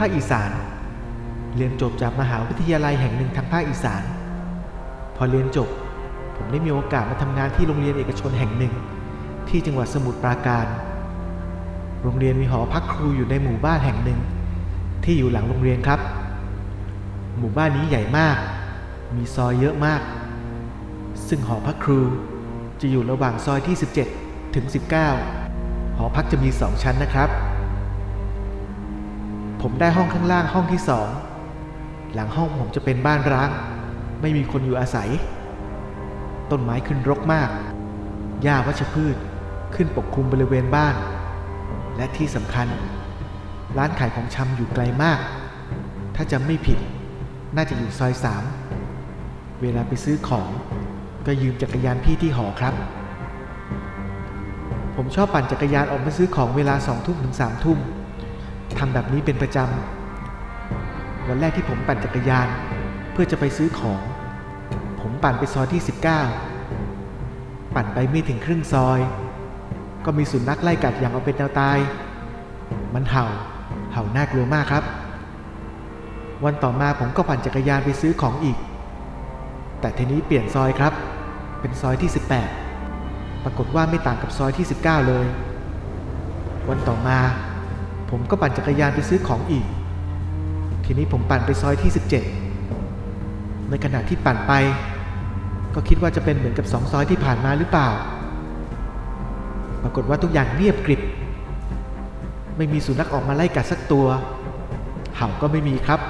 ภาคอีสาน เรียนจบจากมหาวิทยาลัยแห่งหนึ่งทางภาคอีสาน พอเรียนจบ ผมได้มีโอกาสมาทำงานที่โรงเรียนเอกชนแห่งหนึ่ง ที่จังหวัดสมุทรปราการ โรงเรียนมีหอพักครูอยู่ในหมู่บ้านแห่งหนึ่ง ที่อยู่หลังโรงเรียนครับ หมู่บ้านนี้ใหญ่มาก มีซอยเยอะมาก ซึ่งหอพักครูจะอยู่ระหว่างซอยที่ 17 ถึง 19 หอพักจะมี 2 ชั้นนะครับ ผมได้ห้องข้างล่างห้องที่2หลังห้องผมจะเป็นบ้านร้าง ไม่มีคนอยู่อาศัย ต้นไม้ขึ้นรกมาก หญ้าวัชพืชขึ้นปกคลุมบริเวณบ้าน และที่สำคัญ ร้านขายของชำอยู่ไกลมาก ถ้าจำไม่ผิด น่าจะอยู่ซอยสาม เวลาไปซื้อของ ก็ยืมจักรยานพี่ที่หอครับ ผมชอบปั่นจักรยานออกมาซื้อของเวลาสองทุ่มถึงสามทุ่ม ทำแบบนี้เป็นประจำ วันแรกที่ผมปั่นจักรยาน เพื่อจะไปซื้อของ ผมปั่นไปซอยที่ 19 ปั่นไปไม่ถึงครึ่งซอย ก็มีสุนัขไล่กัดอย่างเอาเป็นแนวตาย มันเห่า เห่าน่ากลัวมากครับ วันต่อมาผมก็ปั่นจักรยานไปซื้อของอีก แต่ทีนี้เปลี่ยนซอยครับ เป็นซอยที่ 18 ปรากฏว่าไม่ต่างกับซอยที่ 19 เลย วันต่อมา ผมก็ปั่นจักรยานไปซื้อของอีก ทีนี้ผมปั่นไปซอยที่ 17 ในขณะที่ปั่นไป ก็คิดว่าจะเป็นเหมือนกับสองซอยที่ผ่านมาหรือเปล่า ปรากฏว่าทุกอย่างเงียบกริบ ไม่มีสุนัขออกมาไล่กัดสักตัว เห่าก็ไม่มีครับ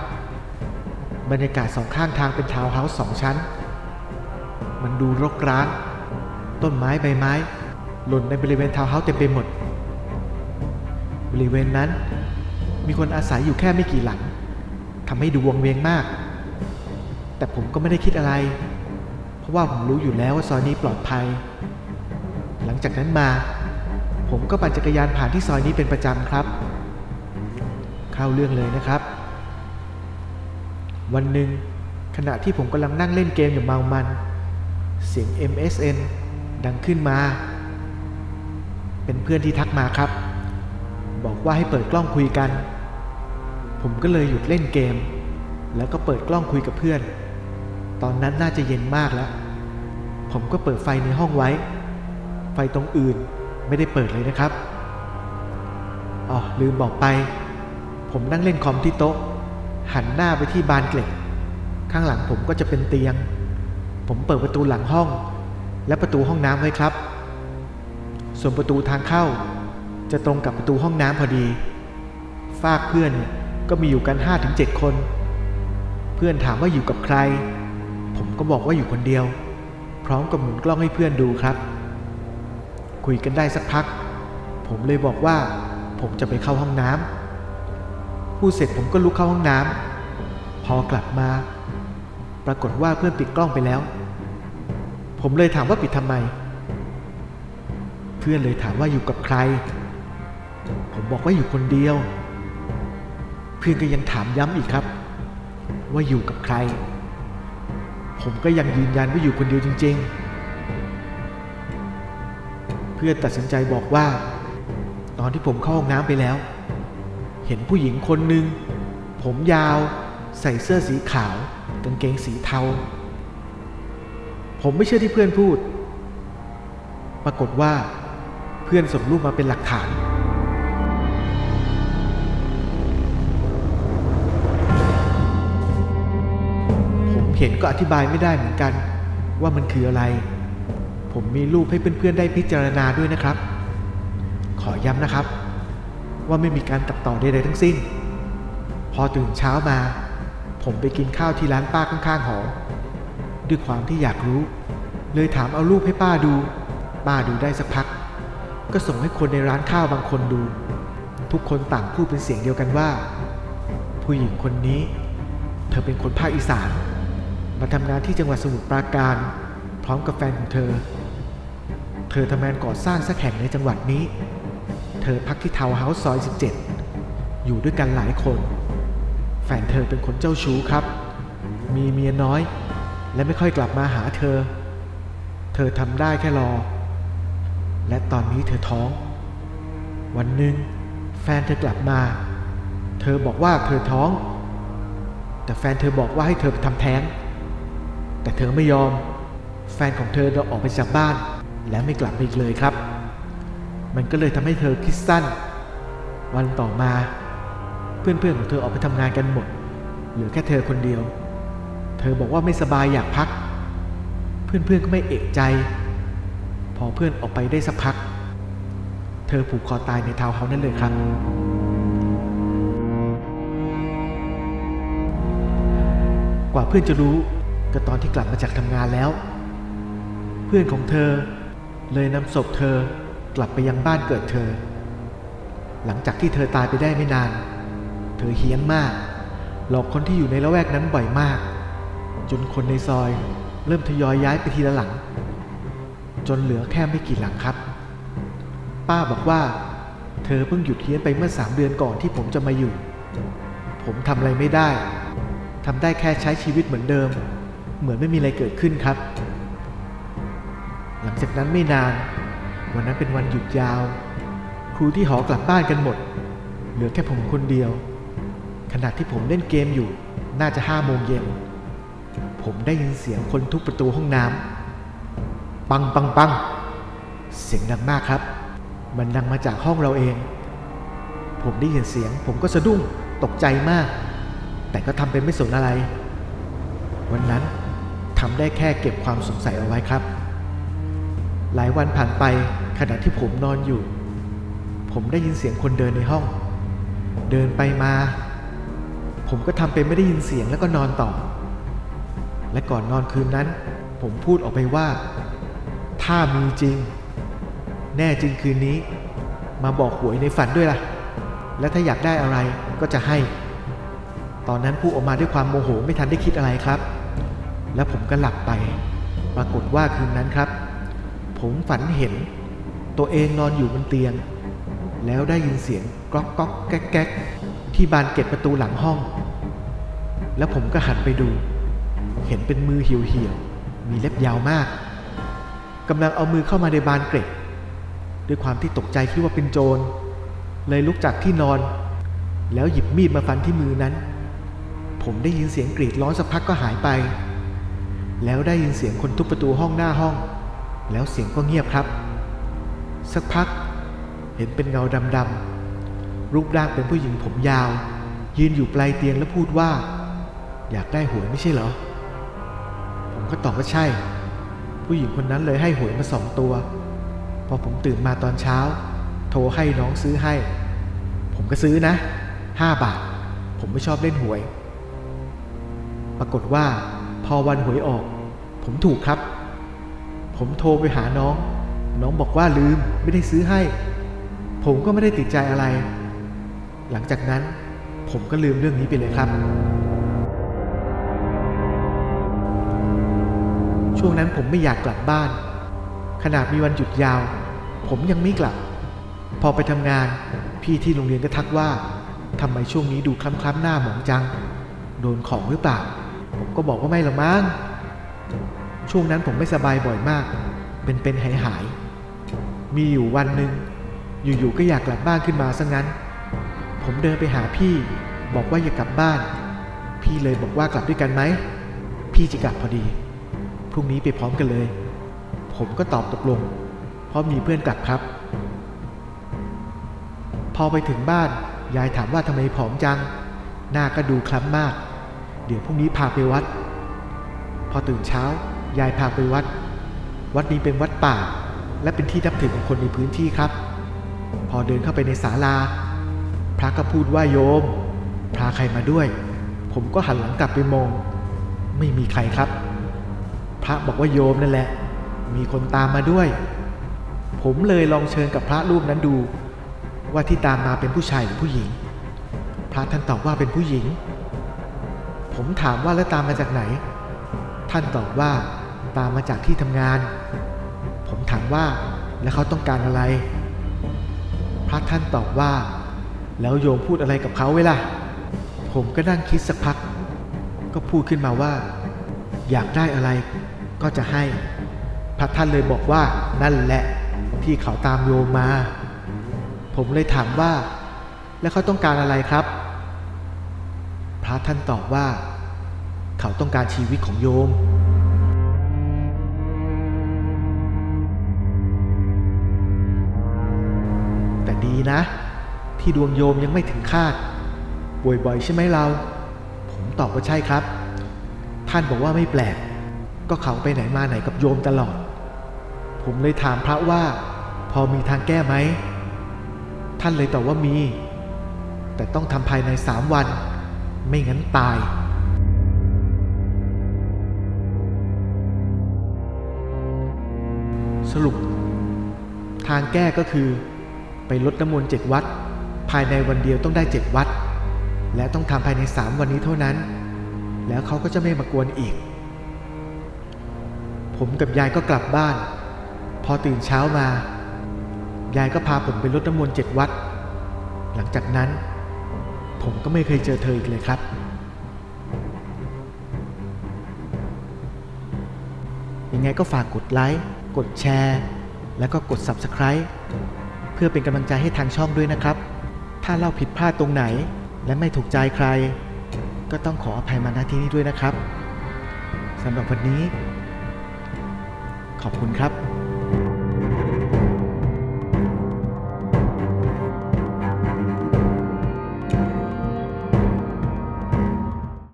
บรรยากาศสองข้างทางเป็นทาวน์เฮาส์สองชั้น มันดูรกร้าง ต้นไม้ใบไม้ หล่นในบริเวณทาวน์เฮาส์เต็มไปหมด บริเวณนั้น มีคนอาศัยอยู่แค่ไม่กี่หลังทำให้ดูวงเวงมาก แต่ผมก็ไม่ได้คิดอะไร เพราะว่าผมรู้อยู่แล้วว่าซอยนี้ปลอดภัย หลังจากนั้นมา ผมก็ปั่นจักรยานผ่านที่ซอยนี้เป็นประจำครับ เข้าเรื่องเลยนะครับ วันหนึ่งขณะที่ผมกำลังนั่งเล่นเกมอยู่เมามัน เสียง MSN ดังขึ้นมา เป็นเพื่อนที่ทักมาครับ บอกว่าให้เปิดกล้องคุยกัน ผมก็เลยหยุดเล่นเกม แล้วก็เปิดกล้องคุยกับเพื่อน ตอนนั้นน่าจะเย็นมากแล้ว ผมก็เปิดไฟในห้องไว้ ไฟตรงอื่นไม่ได้เปิดเลยนะครับอ๋อลืมบอกไป ผมนั่งเล่นคอมที่โต๊ะ หันหน้าไปที่บานเกล็ด ข้างหลังผมก็จะเป็นเตียง ผมเปิดประตูหลังห้อง และประตูห้องน้ำไว้ครับ ส่วนประตูทางเข้า จะตรงกับประตูห้องน้ำพอดีฝากเพื่อนก็มีอยู่กัน5-7คน เพื่อนถามว่าอยู่กับใคร ผมก็บอกว่าอยู่คนเดียว พร้อมกับหมุนกล้องให้เพื่อนดูครับ คุยกันได้สักพัก ผมเลยบอกว่า ผมจะไปเข้าห้องน้ำพูดเสร็จผมก็ลุกเข้าห้องน้ำพอกลับมา ปรากฏว่าเพื่อนปิดกล้องไปแล้ว ผมเลยถามว่าปิดทำไม เพื่อนเลยถามว่าอยู่กับใคร ผมบอกว่าอยู่คนเดียว เพื่อนก็ยังถามย้ำอีกครับ ว่าอยู่กับใคร ผมก็ยังยืนยันว่าอยู่คนเดียวจริง ๆ เพื่อนตัดสินใจบอกว่า ตอนที่ผมเข้าห้องน้ำไปแล้ว เห็นผู้หญิงคนหนึ่งผมยาว ใส่เสื้อสีขาวกางเกงสีเทา ผมไม่เชื่อที่เพื่อนพูด ปรากฏว่าเพื่อนส่งรูปมาเป็นหลักฐาน เห็นก็อธิบายไม่ได้เหมือนกัน ว่ามันคืออะไร ผมมีรูปให้เพื่อนๆได้พิจารณาด้วยนะครับ ขอย้ำนะครับ ว่าไม่มีการตัดต่อใดๆทั้งสิ้น พอตื่นเช้ามา ผมไปกินข้าวที่ร้านป้าข้างๆหอด้วยความที่อยากรู้ เลยถามเอารูปให้ป้าดู ป้าดูได้สักพัก ก็ส่งให้คนในร้านข้าวบางคนดู ทุกคนต่างพูดเป็นเสียงเดียวกันว่า ผู้หญิงคนนี้ เธอเป็นคนภาคอีสาน มาทำงานที่จังหวัดสมุทรปราการ พร้อมกับแฟนของเธอ เธอทำงานก่อสร้างสักแห่งในจังหวัดนี้ เธอพักที่ทาวน์เฮาส์ซอย 17 อยู่ด้วยกันหลายคน แฟนเธอเป็นคนเจ้าชู้ครับ มีเมียน้อย และไม่ค่อยกลับมาหาเธอ เธอทำได้แค่รอ และตอนนี้เธอท้อง วันหนึ่งแฟนเธอกลับมา เธอบอกว่าเธอท้อง แต่แฟนเธอบอกว่าให้เธอไปทำแท้ง แต่เธอไม่ยอม แฟนของเธอเราออกไปจากบ้าน แล้วไม่กลับมาอีกเลยครับ มันก็เลยทำให้เธอคิดสั้น วันต่อมา เพื่อนๆของเธอออกไปทำงานกันหมด เหลือแค่เธอคนเดียว เธอบอกว่าไม่สบายอยากพัก เพื่อนๆก็ไม่เอกใจ พอเพื่อนออกไปได้สักพัก เธอผูกคอตายในทาวน์เฮาส์นั่นเลยครับกว่าเพื่อนจะรู้ ก็ตอนที่กลับมาจากทำงานแล้ว เพื่อนของเธอเลยนำศพเธอกลับไปยังบ้านเกิดเธอ หลังจากที่เธอตายไปได้ไม่นาน เธอเฮี้ยนมาก หลอกคนที่อยู่ในละแวกนั้นบ่อยมาก จนคนในซอยเริ่มทยอยย้ายไปทีละหลัง จนเหลือแค่ไม่กี่หลังครับ ป้าบอกว่า เธอเพิ่งหยุดเฮี้ยนไปเมื่อสามเดือนก่อนที่ผมจะมาอยู่ ผมทำอะไรไม่ได้ทำได้แค่ใช้ชีวิตเหมือนเดิม เหมือนไม่มีอะไรเกิดขึ้นครับ หลังจากนั้นไม่นาน วันนั้นเป็นวันหยุดยาว ครูที่หอกลับบ้านกันหมด เหลือแค่ผมคนเดียว ขณะที่ผมเล่นเกมอยู่ น่าจะห้าโมงเย็น ผมได้ยินเสียงคนทุบประตูห้องน้ำปังปังปังเสียงดังมากครับ มันดังมาจากห้องเราเอง ผมได้ยินเสียง ผมก็สะดุ้งตกใจมาก แต่ก็ทำเป็นไม่สนอะไร วันนั้น ได้แค่เก็บความสงสัยเอาไว้ครับ หลายวันผ่านไปขณะที่ผมนอนอยู่ ผมได้ยินเสียงคนเดินในห้อง เดินไปมา ผมก็ทำเป็นไม่ได้ยินเสียงแล้วก็นอนต่อ และก่อนนอนคืนนั้น ผมพูดออกไปว่า ถ้ามีจริง แน่จริงคืนนี้ มาบอกหวยในฝันด้วยล่ะ และถ้าอยากได้อะไรก็จะให้ ตอนนั้นพูดออกมาด้วยความโมโหไม่ทันได้คิดอะไรครับ แล้วผมก็หลับไป ปรากฏว่าคืนนั้นครับ ผมฝันเห็นตัวเองนอนอยู่บนเตียง แล้วได้ยินเสียงก๊อกก๊อกแก๊กแก๊กที่บานเกล็ดประตูหลังห้อง แล้วผมก็หันไปดู เห็นเป็นมือเหี่ยวๆมีเล็บยาวมากกำลังเอามือเข้ามาในบานเกล็ดด้วยความที่ตกใจคิดว่าเป็นโจร เลยลุกจากที่นอน แล้วหยิบมีดมาฟันที่มือนั้น ผมได้ยินเสียงกรีดร้องสักพักก็หายไป แล้วได้ยินเสียงคนทุบประตูห้องหน้าห้อง แล้วเสียงก็เงียบครับ สักพักเห็นเป็นเงาดำๆรูปร่างเป็นผู้หญิงผมยาว ยืนอยู่ปลายเตียงแล้วพูดว่า อยากได้หวยไม่ใช่เหรอ ผมก็ตอบว่าใช่ ผู้หญิงคนนั้นเลยให้หวยมาสองตัว พอผมตื่นมาตอนเช้า โทรให้น้องซื้อให้ ผมก็ซื้อนะห้าบาท ผมไม่ชอบเล่นหวย ปรากฏว่า อวันหวยออก ผมถูกครับ ผมโทรไปหาน้อง น้องบอกว่าลืมไม่ได้ซื้อให้ ผมก็ไม่ได้ติดใจอะไร หลังจากนั้นผมก็ลืมเรื่องนี้ไปเลยครับ ช่วงนั้นผมไม่อยากกลับบ้าน ขนาดมีวันหยุดยาว ผมยังไม่กลับ พอไปทำงาน พี่ที่โรงเรียนก็ทักว่าทำไมช่วงนี้ดูคล้ำๆหน้าหมองจัง โดนของหรือเปล่า ก็บอกว่าไม่หรอกมั้งช่วงนั้นผมไม่สบายบ่อยมาก เป็นเป็นหายหายๆมีอยู่วันหนึ่งอยู่ๆก็อยากกลับบ้านขึ้นมาซะงั้น ผมเดินไปหาพี่ บอกว่าอย่ากลับบ้าน พี่เลยบอกว่ากลับด้วยกันไหม พี่จะกลับพอดี พรุ่งนี้ไปพร้อมกันเลย ผมก็ตอบตกลง เพราะมีเพื่อนกลับครับ พอไปถึงบ้าน ยายถามว่าทำไมผอมจัง หน้าก็ดูคล้ำมาก เดี๋ยวพรุ่งนี้พาไปวัด พอตื่นเช้ายายพาไปวัด วัดนี้เป็นวัดป่า และเป็นที่นับถือของคนในพื้นที่ครับ พอเดินเข้าไปในศาลา พระก็พูดว่าโยม พาใครมาด้วย ผมก็หันหลังกลับไปมอง ไม่มีใครครับ พระบอกว่าโยมนั่นแหละ มีคนตามมาด้วย ผมเลยลองเชิญกับพระรูปนั้นดู ว่าที่ตามมาเป็นผู้ชายหรือผู้หญิง พระท่านตอบว่าเป็นผู้หญิง ผมถามว่าแล้วตามมาจากไหน ท่านตอบว่าตามมาจากที่ทำงาน ผมถามว่าแล้วเขาต้องการอะไร พระท่านตอบว่า แล้วโยมพูดอะไรกับเขาเวล่ะ ผมก็นั่งคิดสักพัก ก็พูดขึ้นมาว่า อยากได้อะไรก็จะให้ พระท่านเลยบอกว่านั่นแหละที่เขาตามโยมมา ผมเลยถามว่า แล้วเขาต้องการอะไรครับ ระท่านตอบว่า เขาต้องการชีวิตของโยม แต่ดีนะ ที่ดวงโยมยังไม่ถึงคาด ป่วยบ่อยใช่ไหมเรา ผมตอบว่าใช่ครับ ท่านบอกว่าไม่แปลก ก็เขาไปไหนมาไหนกับโยมตลอด ผมเลยถามพระว่า พอมีทางแก้ไหม ท่านเลยตอบว่ามีแต่ต้องทำภายในสามวัน ไม่งั้นตาย สรุป ทางแก้ก็คือ ไปลดน้ำมนต์เจ็ดวัด ภายในวันเดียวต้องได้เจ็ดวัด และต้องทำภายในสามวันนี้เท่านั้น แล้วเขาก็จะไม่มากวนอีก ผมกับยายก็กลับบ้าน พอตื่นเช้ามายายก็พาผมไปลดน้ำมนต์เจ็ดวัด หลังจากนั้น ผมก็ไม่เคยเจอเธออีกเลยครับ ยังไงก็ฝากกดไลค์ กดแชร์ แล้วก็กด Subscribe เพื่อเป็นกำลังใจให้ทางช่องด้วยนะครับ ถ้าเล่าผิดพลาดตรงไหน และไม่ถูกใจใคร ก็ต้องขออภัยมาณที่นี้ด้วยนะครับสำหรับวันนี้ ขอบคุณครับ